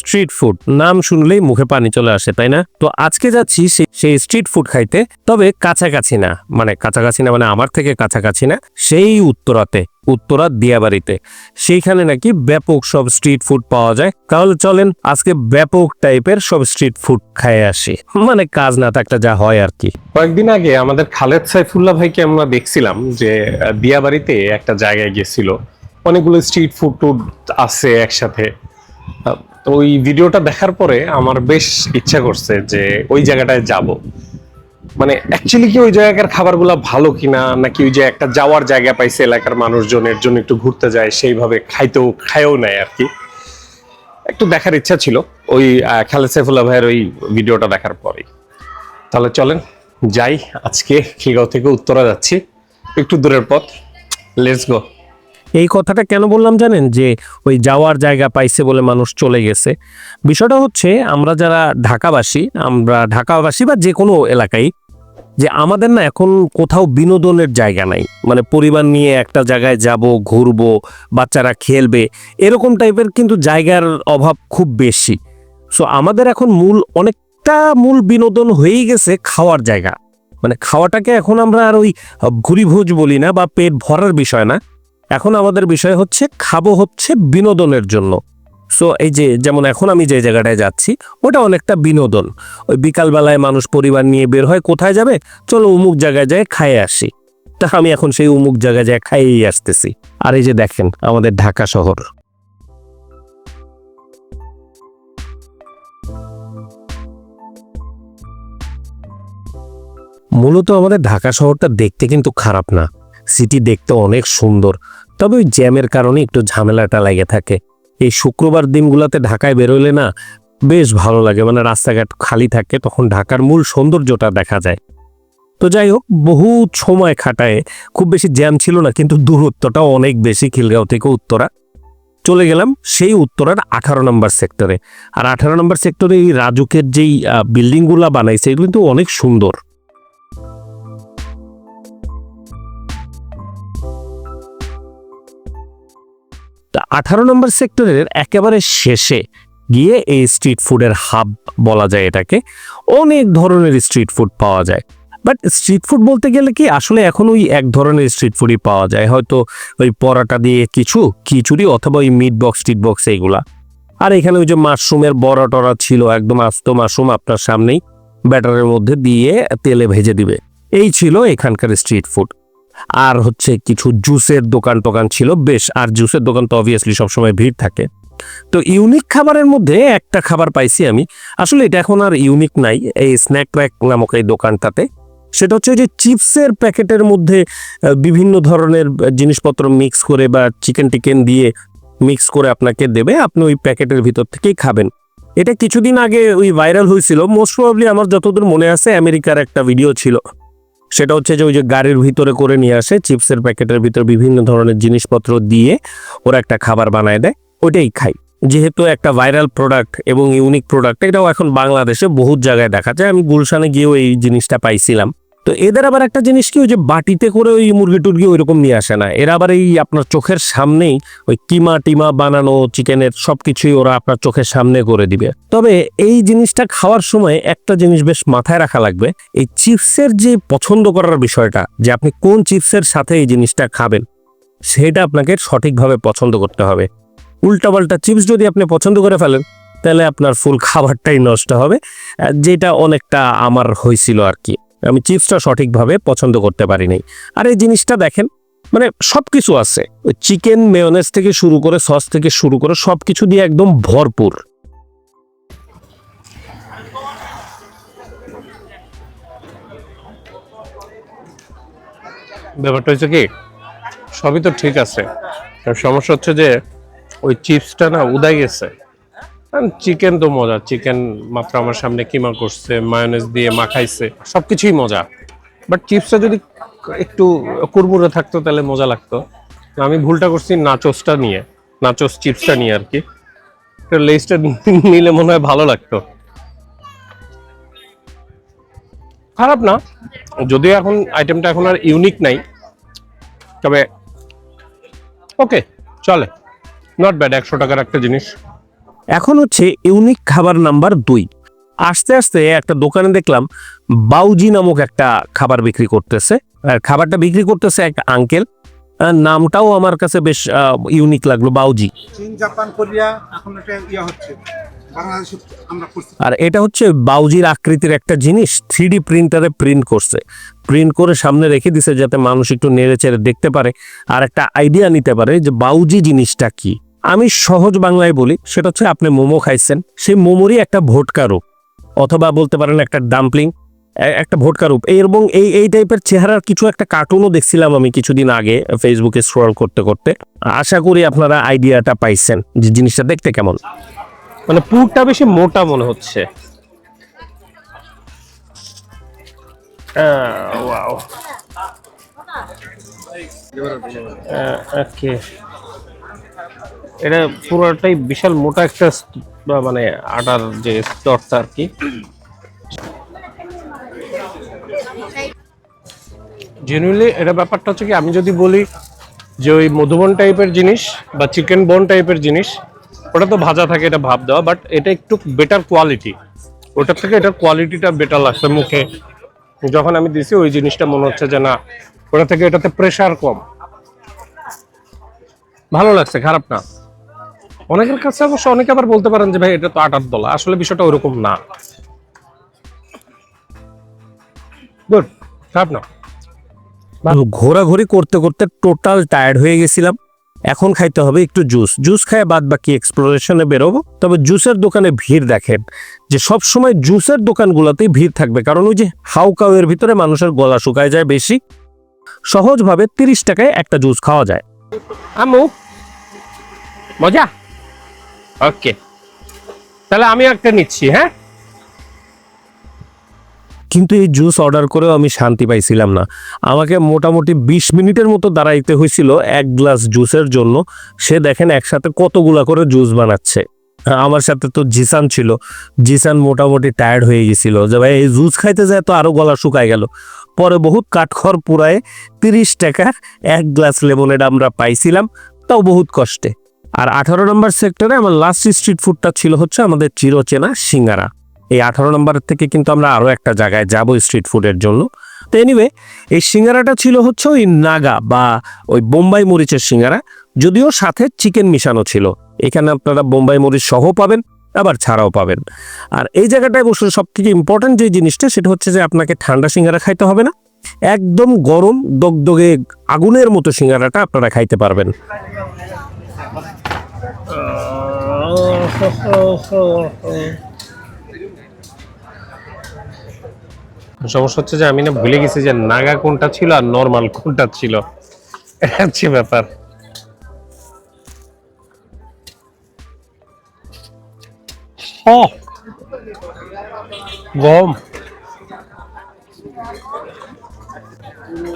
Street food নাম শুনলেই মুখে পানি চলে আসে, তাই না? তো আজকে যাচ্ছি সেই স্ট্রিট ফুড খাইতে, তবে কাছাকাছি না মানে কাছাকাছি না মানে আমার থেকে কাছাকাছি না, সেই উত্তরাতে, উত্তরা দিয়াবাড়িতে। সেইখানে নাকি ব্যাপক সব স্ট্রিট ফুড পাওয়া যায়। তাহলে চলেন আজকে ব্যাপক টাইপের সব স্ট্রিট ফুড খাই আসি। মানে কাজ না থাকলে যা হয় আর কি। কয়েকদিন আগে আমাদের খালেদ সাইফুল্লাহ ভাইকে আমরা দেখছিলাম যে, দিয়াবাড়িতে একটা জায়গায় গেছিল। অনেকগুলো স্ট্রিট ফুড টুড আছে একসাথে। তো ওই ভিডিওটা দেখার পরে আমার বেশ ইচ্ছা করছে যে ওই জায়গাটায় যাব। মানে অ্যাকচুয়ালি কি ওই জায়গার খাবারগুলো ভালো কিনা, নাকি ওই যে একটা যাওয়ার জায়গা পাইছে এলাকার মানুষজনের জন্য একটু ঘুরতে যায়, সেইভাবে খাইতেও, খায়ও নেয় আর কি একটু দেখার ইচ্ছা ছিল, ওই খালেদ সাইফুল্লাহ ভাইয়ের ওই ভিডিওটা দেখার পরেই। তাহলে চলেন, যাই আজকে খিলগাঁও থেকে উত্তরা যাচ্ছি। একটু দূরের পথ লেটস গো এই কথাটা কেন বললাম জানেন? যে ওই যাওয়ার জায়গা পাইছে বলে মানুষ চলে গেছে। বিষয়টা হচ্ছে, আমরা যারা ঢাকাবাসী, আমরা ঢাকাবাসী বা যে কোনো এলাকায়, যে আমাদের না এখন কোথাও বিনোদনের জায়গা নাই। মানে পরিবার নিয়ে একটা জায়গায় যাব, ঘুরবো, বাচ্চারা খেলবে, এরকম টাইপের কিন্তু জায়গার অভাব খুব বেশি। সো আমাদের এখন মূল, অনেকটা মূল বিনোদন হয়েই গেছে খাওয়ার জায়গা। মানে খাওয়াটাকে এখন আমরা আর ওই ঘুরিভোজ বলি না বা পেট ভরার বিষয় না। এখন আমাদের বিষয় হচ্ছে খাব হচ্ছে বিনোদনের জন্য। সো এই যে যেমন এখন আমি যে জায়গাটায় যাচ্ছি, ওটা অনেকটা বিনোদন। ওই বিকালবেলায় মানুষ পরিবার নিয়ে বের হয়, কোথায় যাবে? চলো উমুক জায়গায় যায় খাইয়ে আসি। তা আমি এখন সেই উমুক জায়গায় যায় খাইয়েই আসতেছি। আর এই যে দেখেন, আমাদের ঢাকা শহর। মূলত আমাদের ঢাকা শহরটা দেখতে কিন্তু খারাপ না। সিটি দেখতে অনেক সুন্দর। তবে ওই জ্যামের কারণে একটু ঝামেলাটা লেগে থাকে। এই শুক্রবার দিনগুলোতে ঢাকায় বেরোলে না বেশ ভালো লাগে। মানে রাস্তাঘাট খালি থাকে, তখন ঢাকার মূল সৌন্দর্যটা দেখা যায়। তো যাই হোক বহু সময় খাটায়। খুব বেশি জ্যাম ছিল না, কিন্তু দূরত্বটাও অনেক বেশি খিলগাঁও থেকে উত্তরা। চলে গেলাম সেই উত্তরার আঠারো নম্বর সেক্টরে। আর আঠারো নম্বর সেক্টরে এই রাজুকের যেই বিল্ডিংগুলা বানাইছে, এগুলো কিন্তু অনেক সুন্দর। তা আঠারো নম্বর সেক্টরের একেবারে শেষে গিয়ে এই স্ট্রিট ফুডের হাব বলা যায় এটাকে, অনেক ধরনের স্ট্রিট ফুড পাওয়া যায়। বাট স্ট্রিট ফুড বলতে গেলে কি, আসলে এখন ওই এক ধরনের স্ট্রিট ফুডই পাওয়া যায়। হয়তো ওই পরাটা দিয়ে কিছু খিচুড়ি অথবা ওই মিট বক্স স্ট্রিট বক্স এইগুলা। আর এখানে ওই যে মাশরুমের বড়া টরা ছিল, একদম আস্ত মাশরুম আপনার সামনেই ব্যাটারের মধ্যে দিয়ে তেলে ভেজে দিবে। এই ছিল এখানকার স্ট্রিট ফুড। আর হচ্ছে কিছু জুসের দোকান টোকান ছিল, বেশ, আর জুসের দোকান তো অবভিয়াসলি সবসময় ভিড় থাকে। তো ইউনিক খাবারের মধ্যে একটা খাবার পাইছি আমি। আসলে এটা এখন আর ইউনিক নাই, এই স্ন্যাক প্যাক নামক এই দোকানটাতে। সেটা হচ্ছে যে চিপসের প্যাকেটের মধ্যে বিভিন্ন ধরনের জিনিসপত্র মিক্স করে বা চিকেন টিকেন দিয়ে মিক্স করে আপনাকে দেবে, আপনি ওই প্যাকেটের ভিতর থেকেই খাবেন। এটা কিছুদিন আগে ওই ভাইরাল হয়েছিল মোস্ট প্রবাবলি আমার যতদূর মনে আছে, আমেরিকার একটা ভিডিও ছিল। সেটা হচ্ছে যে ওই যে গাড়ির ভিতরে করে নিয়ে আসে, চিপসের প্যাকেটের ভিতর বিভিন্ন ধরনের জিনিসপত্র দিয়ে ওরা একটা খাবার বানায় দেয়, ওইটাই খাই। যেহেতু একটা ভাইরাল প্রোডাক্ট এবং ইউনিক প্রোডাক্ট এটাও এখন বাংলাদেশে বহুত জায়গায় দেখা যায়। আমি গুলশানে গিয়েও এই জিনিসটা পাইছিলাম। তো এদের আবার একটা জিনিস কি, ওই যে বাটিতে করে ওই মুরগি টুরগি ওই রকম নিয়ে আসে না। এরা আবার এই আপনার চোখের সামনেই ওই কিমা টিমা বানানো, চিকেনের সব কিছুই ওরা আপনার চোখের সামনে করে দিবে। তবে এই জিনিসটা খাওয়ার সময় একটা জিনিস বেশ মাথায় রাখা লাগবে, এই চিপসের যে পছন্দ করার বিষয়টা, যে আপনি কোন চিপসের সাথে এই জিনিসটা খাবেন, সেটা আপনাকে সঠিকভাবে পছন্দ করতে হবে। উল্টাপাল্টা চিপস যদি আপনি পছন্দ করে ফেলেন, তাহলে আপনার ফুল খাবারটাই নষ্ট হবে, যেটা অনেকটা আমার হয়েছিল আর কি। আমি চিপসটা সঠিকভাবে পছন্দ করতে পারি নাই আর এই জিনিসটা দেখেন মানে সব কিছু আছে। ওই চিকেন মেয়নেজ থেকে শুরু করে সস থেকে শুরু করে সব কিছু দিয়ে একদম ভরপুর। ব্যাপারটা হচ্ছে কি, সবই তো ঠিক আছে। সমস্যা হচ্ছে যে ওই চিপসটা না উদাই গেছে। চিকেন তো মজা। চিকেন মাত্র আমার সামনে কিমা করছে মায়োনেজ দিয়ে মাখাইছে সবকিছুই মজা। বাট চিপসটা যদি একটু কুরমুরে থাকতো, তাহলে মজা লাগতো। আমি ভুলটা করছি নাচোসটা নিয়ে। নাচোস চিপসটা নিয়ে আর কি। লেসটা নিলে মনে হয় ভালো লাগতো। খারাপ না। যদিও এখন আইটেমটা এখন আর ইউনিক নাই। তবে ওকে চলে। নট ব্যাড একশো টাকার একটা জিনিস। এখন হচ্ছে ইউনিক খাবার নাম্বার দুই। আস্তে আস্তে একটা দোকানে দেখলাম বাউজি নামক একটা খাবার বিক্রি করতেছে। আর খাবারটা বিক্রি করতেছে একটা আঙ্কেল নামটাও আমার কাছে বেশ ইউনিক লাগল বাউজি। চীন জাপান কোরিয়া এখন এটা ইয়ে হচ্ছে আর এটা হচ্ছে বাউজির আকৃতির একটা জিনিস থ্রি প্রিন্টারে প্রিন্ট করছে। প্রিন্ট করে সামনে রেখে দিছে যাতে মানুষ একটু নেড়ে চেড়ে দেখতে পারে। আর একটা আইডিয়া নিতে পারে যে বাউজি জিনিসটা কি। আমি সহজ বাংলায় বলি, সেটা হচ্ছে আপনি মোমো খাইছেন, সেই মোমোরই একটা ভোটকা রূপ, অথবা বলতে পারেন একটা ডাম্পলিং একটা ভোটকা রূপ। এবং এই এই টাইপের চেহারার কিছু একটা কার্টুনও দেখছিলাম আমি কিছুদিন আগে ফেসবুকে স্ক্রল করতে করতে। আশা করি আপনারা আইডিয়াটা পাইছেন, যে জিনিসটা দেখতে কেমন। মানে পুরটা বেশি মোটা মনে হচ্ছে। ওকে এটা পুরোটাই বিশাল মোটা একটা মানে আটার যে স্তরটা আর কি। জেনুইনলি এটা ব্যাপারটা হচ্ছে কি, আমি যদি বলি যে ওই মধুবন টাইপের জিনিস বা চিকেন বন টাইপের জিনিস, ওটা তো ভাজা থাকে, এটা ভাব দেওয়া বাট এটা একটু বেটার কোয়ালিটি ওটার থেকে এটার কোয়ালিটিটা বেটার লাগছে মুখে। যখন আমি দিছি, ওই জিনিসটা মনে হচ্ছে যে না, ওটা থেকে এটাতে প্রেশার কম। ভালো লাগছে, খারাপ না। অনেকের কাছে অবশ্য অনেকে আবার বলতে পারেন যে ভাই এটা তো আটার দলা। আসলে বিষয়টা ওরকম না। গুড খারাপ না। ঘোরাঘুরি করতে করতে টোটাল টায়ার্ড হয়ে গেছিলাম। এখন খাইতে হবে একটু জুস জুস খায় বাদ বাকি এক্সপ্লোরেশনে বেরোবো। তবে জুসের দোকানে ভিড় দেখেন যে সব সময় জুসের দোকানগুলোতেই ভিড় থাকবে। কারণ ওই যে হাউকাউ এর ভিতরে মানুষের গলা শুকায় যায় বেশি। সহজভাবে তিরিশ টাকায় একটা জুস খাওয়া যায়। আমু মজা? ওকে তাহলে আমি একটা নিচ্ছি হ্যাঁ? কিন্তু এই জুস অর্ডার করেও আমি শান্তি পাইছিলাম না। আমাকে মোটামুটি বিশ মিনিটের মতো দাঁড়াইতে হয়েছিল এক গ্লাস জুসের জন্য। সে দেখেন একসাথে কতগুলা করে জুস বানাচ্ছে। আমার সাথে তো জিসান ছিল। জিসান মোটামুটি টায়ার্ড হয়ে গেছিল যে, ভাই, এই জুস খাইতে যায় তো আরও গলা শুকায় গেল। পরে বহুত কাঠখড় পুরায় তিরিশ টাকার এক গ্লাস লেমনেড আমরা পাইছিলাম। তাও বহুত কষ্টে। আর আঠারো নম্বর সেক্টরে আমার লাস্ট স্ট্রিট ফুডটা ছিল হচ্ছে আমাদের চিরচেনা সিঙ্গারা। এই আঠারো নম্বর থেকে কিন্তু আমরা আরও একটা জায়গায় যাব স্ট্রিট ফুডের জন্য। তো এনিওয়ে এই সিঙ্গারাটা ছিল হচ্ছে ওই নাগা বা ওই বোম্বাই মরিচের সিঙ্গারা, যদিও সাথে চিকেন মিশানো ছিল। এখানে আপনারা বোম্বাই মরিচ সহ পাবেন, আবার ছাড়াও পাবেন। আর এই জায়গাটায় বসে সব থেকে ইম্পর্টেন্ট যে জিনিসটা, সেটা হচ্ছে যে আপনাকে ঠান্ডা সিঙ্গারা খাইতে হবে না। একদম গরম, দগদগে আগুনের মতো সিঙ্গারাটা আপনারা খাইতে পারবেন। সমস্যা হচ্ছে যে আমি না ভুলে গেছি যে নাগা কোনটা ছিল আর নর্মাল কোনটা ছিল। হচ্ছে ব্যাপার। গম।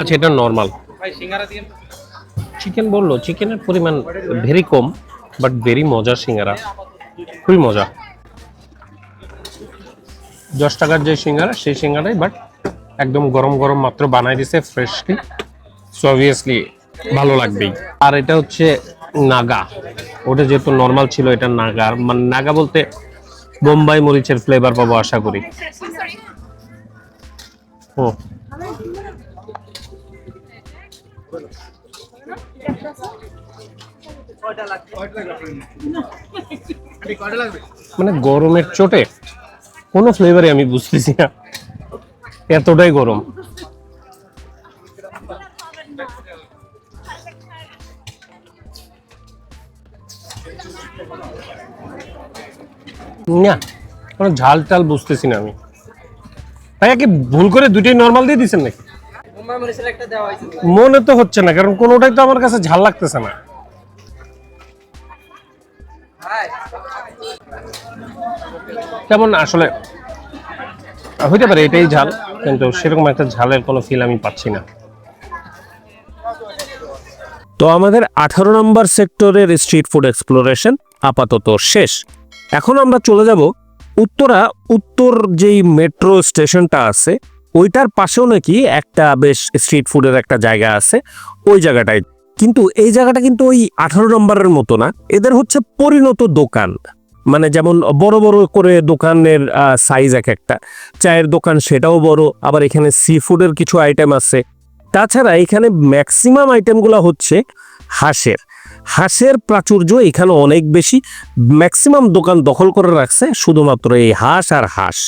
আচ্ছা এটা নর্মাল। চিকেন বলল চিকেনের পরিমাণ ভেরি কম। বাট ভেরি মজার সিঙ্গারা। খুবই মজা। দশ টাকার যে সিঙ্গারা, সেই সিঙ্গারাই, বাট একদম গরম গরম মাত্র বানাই দিছে ফ্রেশলি সো অবভিয়াসলি ভালো লাগবেই। আর এটা হচ্ছে নাগা। ওটা যেহেতু নর্মাল ছিল, এটা নাগা। মানে নাগা বলতে বোম্বাই মরিচের ফ্লেভার পাবো আশা করি। হুম মানে গরমের চোটে কোনো ফ্লেভারে আমি বুঝতেছি না। এতটাই গরম। না কোনো ঝাল টাল বুঝতেছি না আমি। ভাইয়া কি ভুল করে দুটোই নর্মাল দিয়ে দিচ্ছেন নাকি? মনে তো হচ্ছে না কারণ কোনোটাই তো আমার কাছে ঝাল লাগতেছে না। তেমন আসলে, হইতে পারে এটাই ঝাল, কিন্তু সেরকম একটা ঝালের কোনো ফিল আমি পাচ্ছি না। তো আমাদের আঠারো নম্বর সেক্টরের স্ট্রিট ফুড এক্সপ্লোরেশন আপাতত শেষ। এখন আমরা চলে যাব উত্তরা, উত্তর যেই মেট্রো স্টেশনটা আছে, ওইটার পাশেও নাকি একটা বেশ স্ট্রিট ফুডের একটা জায়গা আছে, ওই জায়গাটায়। কিন্তু এই জায়গাটা কিন্তু ওই আঠারো নম্বরের মতো না, এদের হচ্ছে পরিণত দোকান। মানে যেমন বড় বড় করে দোকানের সাইজ এক একটা। চায়ের দোকান সেটাও বড় আবার এখানে সি ফুডের কিছু আইটেম আছে। তাছাড়া এখানে ম্যাক্সিমাম আইটেমগুলো হচ্ছে হাঁসের। হাঁসের প্রাচুর্য এখানে অনেক বেশি ম্যাক্সিমাম দোকান দখল করে রাখছে শুধুমাত্র এই হাঁস আর হাঁস।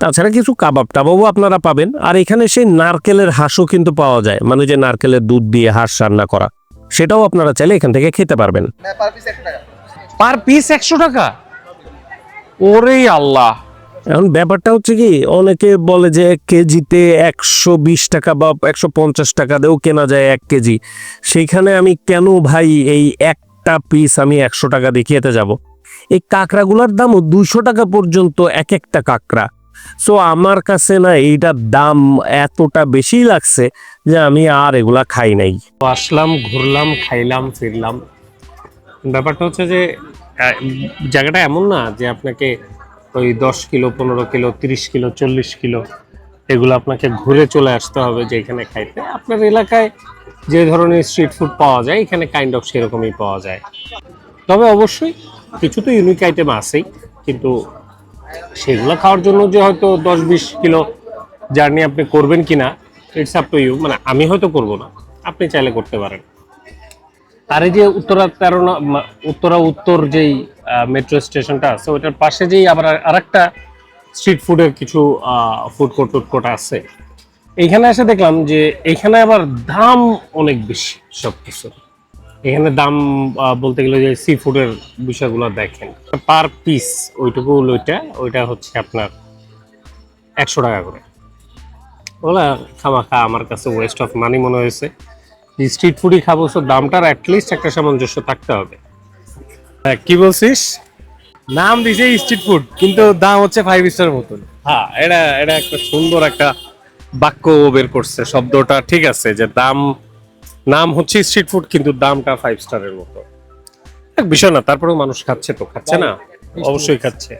তাছাড়া কিছু কাবাব টাবাবও আপনারা পাবেন আর এখানে সেই নারকেলের হাঁসও কিন্তু পাওয়া যায় মানে যে নারকেলের দুধ দিয়ে হাঁস রান্না করা। সেটাও আপনারা চাইলে এখান থেকে খেতে পারবেন। পার পিস একশো টাকা? ওরে আল্লাহ। এখন ব্যাপারটা হচ্ছে কি অনেকে বলে যে এক কেজিতে একশো বিশ টাকা বা একশো পঞ্চাশ টাকা দিয়েও কেনা যায় এক কেজি। সেইখানে আমি কেন ভাই এই একটা পিস আমি একশো টাকা দিয়ে খেতে যাব? এই কাঁকড়াগুলোর দামও দুশো টাকা পর্যন্ত এক একটা কাঁকড়া। সো আমার কাছে না এইটার দাম এতটা বেশি লাগছে যে আমি আর এগুলা খাই নাই। তো আসলাম ঘুরলাম খাইলাম ফিরলাম। ব্যাপারটা হচ্ছে যে জায়গাটা এমন না যে আপনাকে ওই দশ কিলো, পনেরো কিলো, তিরিশ কিলো, চল্লিশ কিলো এগুলো আপনাকে ঘুরে চলে আসতে হবে যে এখানে খাইতে। আপনার এলাকায় যে ধরনের স্ট্রিট ফুড পাওয়া যায়, এখানে কাইন্ড অফ সেরকমই পাওয়া যায়। তবে অবশ্যই কিছু তো ইউনিক আইটেম আছেই, কিন্তু সেগুলো খাওয়ার জন্য যে হয়তো দশ বিশ কিলো জার্নি আপনি করবেন কিনা ইটস আপ টু ইউ মানে আমি হয়তো করব না, আপনি চাইলে করতে পারেন। আর এই যে উত্তরা তেরো উত্তরা উত্তর যেই মেট্রো স্টেশনটা আছে, ওইটার পাশে যেই আবার আরেকটা স্ট্রিট ফুডের কিছু ফুড কোর্ট টুড কোর্ট আছে। এইখানে এসে দেখলাম যে এইখানে আবার দাম অনেক বেশি সব কিছু এখানে দাম বলতে গেলে যে সি ফুডের বিষয়গুলো দেখেন। পার পিস ওইটুকু ওইটা ওইটা হচ্ছে আপনার একশো টাকা করে। ওগুলা খামাখা আমার কাছে ওয়েস্ট অফ মানি মনে হয়েছে। স্ট্রিট ফুডই খাব সো দামটার অ্যাটলিস্ট একটা সামঞ্জস্য থাকতে হবে। হ্যাঁ, কি বলছিস? নাম দিছে স্ট্রিট ফুড কিন্তু দাম হচ্ছে ফাইভ স্টার মতন। হ্যাঁ এটা এটা একটা সুন্দর একটা বাক্য বের করছে শব্দটা ঠিক আছে যে দাম নাম হচ্ছে স্ট্রিট ফুড কিন্তু দামটা ফাইভ স্টারের মতো। এক বিষয় না তারপরেও মানুষ খাচ্ছে তো খাচ্ছে না? অবশ্যই খাচ্ছে।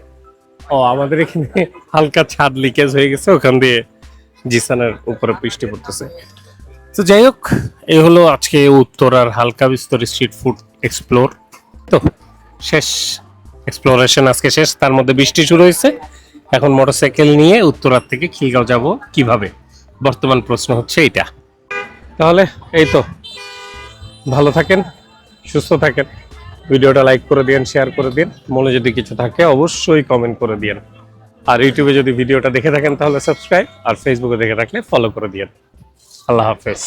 ও আমাদের এখানে হালকা ছাদ লিকেজ হয়ে গেছে ওখান দিয়ে জিসানের উপরে বৃষ্টি পড়তেছে। তো যাই হোক, এই হলো আজকে উত্তরার হালকা বিস্তর স্ট্রিট ফুড এক্সপ্লোর তো শেষ এক্সপ্লোরেশন আজকে শেষ, তার মধ্যে বৃষ্টি শুরু হয়েছে। এখন মোটরসাইকেল নিয়ে উত্তরার থেকে খিলগাঁও যাব কীভাবে? বর্তমান প্রশ্ন হচ্ছে এইটা। তাহলে এই তো, ভালো থাকেন, সুস্থ থাকেন। ভিডিওটা লাইক করে দিন শেয়ার করে দিন মনে যদি কিছু থাকে, অবশ্যই কমেন্ট করে দিন আর ইউটিউবে যদি ভিডিওটা দেখে থাকেন, তাহলে সাবস্ক্রাইব আর ফেসবুকে দেখে থাকলে ফলো করে দিন আল্লাহ হাফেজ।